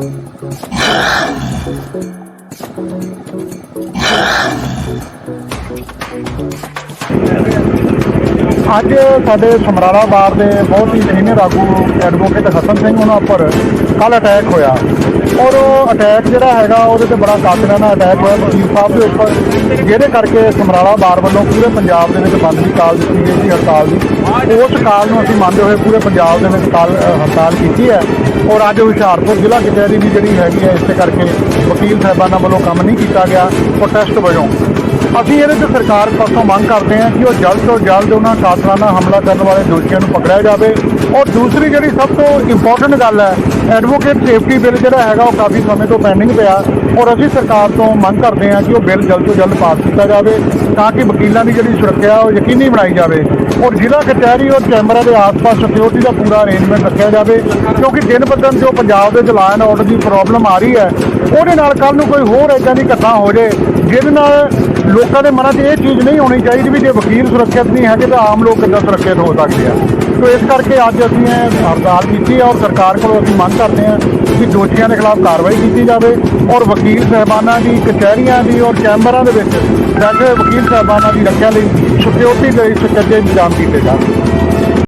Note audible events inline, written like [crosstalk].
Thank [laughs] you. ਅੱਜ ਸਾਡੇ Samrala bar ਦੇ ਬਹੁਤ ਹੀ ਸੀਨੀਅਰ ਆਗੂ ਐਡਵੋਕੇਟ ਹਸਨ ਸਿੰਘ ਉਹਨਾਂ ਉੱਪਰ ਕੱਲ ਅਟੈਕ ਹੋਇਆ। ਔਰ ਉਹ ਅਟੈਕ ਜਿਹੜਾ ਹੈਗਾ, ਉਹਦੇ ਤੇ ਬੜਾ ਕਾਤਲਾਨਾ ਅਟੈਕ ਹੋਇਆ। ਵਕੀਲ ਸਾਹਿਬ ਦੇ ਉੱਪਰ, ਜਿਹਦੇ ਕਰਕੇ ਸਮਰਾਲਾ ਬਾਰ ਵੱਲੋਂ ਪੂਰੇ ਪੰਜਾਬ ਦੇ ਵਿੱਚ ਬੰਦ ਦੀ ਕਾਲ ਦਿੱਤੀ ਗਈ ਸੀ, ਹੜਤਾਲ ਦੀ। ਉਸ ਕਾਲ ਨੂੰ ਅਸੀਂ ਮੰਨਦੇ ਹੋਏ ਪੂਰੇ ਪੰਜਾਬ ਦੇ ਵਿੱਚ ਕਾਲ ਹੜਤਾਲ ਕੀਤੀ ਹੈ। ਔਰ ਅੱਜ ਹੁਸ਼ਿਆਰਪੁਰ ਜ਼ਿਲ੍ਹਾ ਕਚਹਿਰੀ ਵੀ ਜਿਹੜੀ ਹੈਗੀ ਹੈ, ਇਸੇ ਕਰਕੇ ਵਕੀਲ ਸਾਹਿਬਾਨਾਂ ਵੱਲੋਂ ਕੰਮ ਨਹੀਂ ਕੀਤਾ ਗਿਆ। ਪ੍ਰੋਟੈਸਟ ਵਜੋਂ ਅਸੀਂ ਇਹਦੇ ਤੇ ਸਰਕਾਰ ਪਾਸੋਂ ਮੰਗ ਕਰਦੇ ਹਾਂ ਕਿ ਉਹ ਜਲਦ ਤੋਂ ਜਲਦ ਉਹਨਾਂ ਕਾਤਲਾਨਾ ਹਮਲਾ ਕਰਨ ਵਾਲੇ ਦੋਸ਼ੀਆਂ ਨੂੰ ਪਕੜਿਆ ਜਾਵੇ। ਔਰ ਦੂਸਰੀ ਜਿਹੜੀ ਸਭ ਤੋਂ ਇੰਪੋਰਟੈਂਟ ਗੱਲ ਹੈ ਐਡਵੋਕੇਟ ਸੇਫਟੀ ਬਿੱਲ ਜਿਹੜਾ ਹੈਗਾ ਉਹ ਕਾਫੀ ਸਮੇਂ ਤੋਂ ਪੈਂਡਿੰਗ ਪਿਆ। ਔਰ ਅਸੀਂ ਸਰਕਾਰ ਤੋਂ ਮੰਗ ਕਰਦੇ ਹਾਂ ਕਿ ਉਹ ਬਿੱਲ ਜਲਦ ਤੋਂ ਜਲਦ ਪਾਸ ਕੀਤਾ ਜਾਵੇ ਤਾਂ ਕਿ ਵਕੀਲਾਂ ਦੀ ਜਿਹੜੀ ਸੁਰੱਖਿਆ ਉਹ ਯਕੀਨੀ ਬਣਾਈ ਜਾਵੇ। ਔਰ ਜ਼ਿਲ੍ਹਾ ਕਚਹਿਰੀ ਔਰ ਕੈਮਰਾ ਦੇ ਆਸ-ਪਾਸ ਸਿਕਿਉਰਿਟੀ ਦਾ ਪੂਰਾ ਅਰੇਂਜਮੈਂਟ ਰੱਖਿਆ ਜਾਵੇ, ਕਿਉਂਕਿ ਦਿਨ ਬਦਨ ਜੋ ਪੰਜਾਬ ਦੇ ਲਾਅ ਐਂਡ ਆਰਡਰ ਦੀ ਪ੍ਰੋਬਲਮ ਆ ਰਹੀ ਹੈ, ਉਹਦੇ ਨਾਲ ਕੱਲ ਨੂੰ ਕੋਈ ਹੋਰ ਇਦਾਂ ਦੀ ਘਟਨਾ ਹੋ ਜੇ ਜਿਹਦੇ ਨਾਲ ਲੋਕਾਂ ਦੇ ਮਨਾਂ 'ਚ ਇਹ ਚੀਜ਼ ਨਹੀਂ ਹੋਣੀ ਚਾਹੀਦੀ ਵੀ ਜੇ ਵਕੀਲ ਸੁਰੱਖਿਅਤ ਨਹੀਂ ਹੈਗੇ ਤਾਂ ਆਮ ਲੋਕ ਕਿੱਦਾਂ ਸੁਰੱਖਿਅਤ ਹੋ ਸਕਦੇ ਆ। ਸੋ ਇਸ ਕਰਕੇ ਅੱਜ ਅਸੀਂ ਇਹ ਹੜਤਾਲ ਕੀਤੀ ਹੈ ਔਰ ਸਰਕਾਰ ਕੋਲੋਂ ਅਸੀਂ ਮੰਗ ਕਰਦੇ ਹਾਂ ਕਿ ਦੋਸ਼ੀਆਂ ਦੇ ਖਿਲਾਫ ਕਾਰਵਾਈ ਕੀਤੀ ਜਾਵੇ ਔਰ ਵਕੀਲ ਸਹਿਬਾਨਾਂ ਦੀ ਕਚਹਿਰੀਆਂ ਦੀ ਔਰ ਚੈਂਬਰਾਂ ਦੇ ਵਿੱਚ ਬੈਠੇ ਵਕੀਲ ਸਹਿਬਾਨਾਂ ਦੀ ਰੱਖਿਆ ਲਈ ਸਿਕਿਉਰਿਟੀ ਦੇ ਸੁਚੱਜੇ ਇੰਤਜ਼ਾਮ ਕੀਤੇ ਜਾਣ।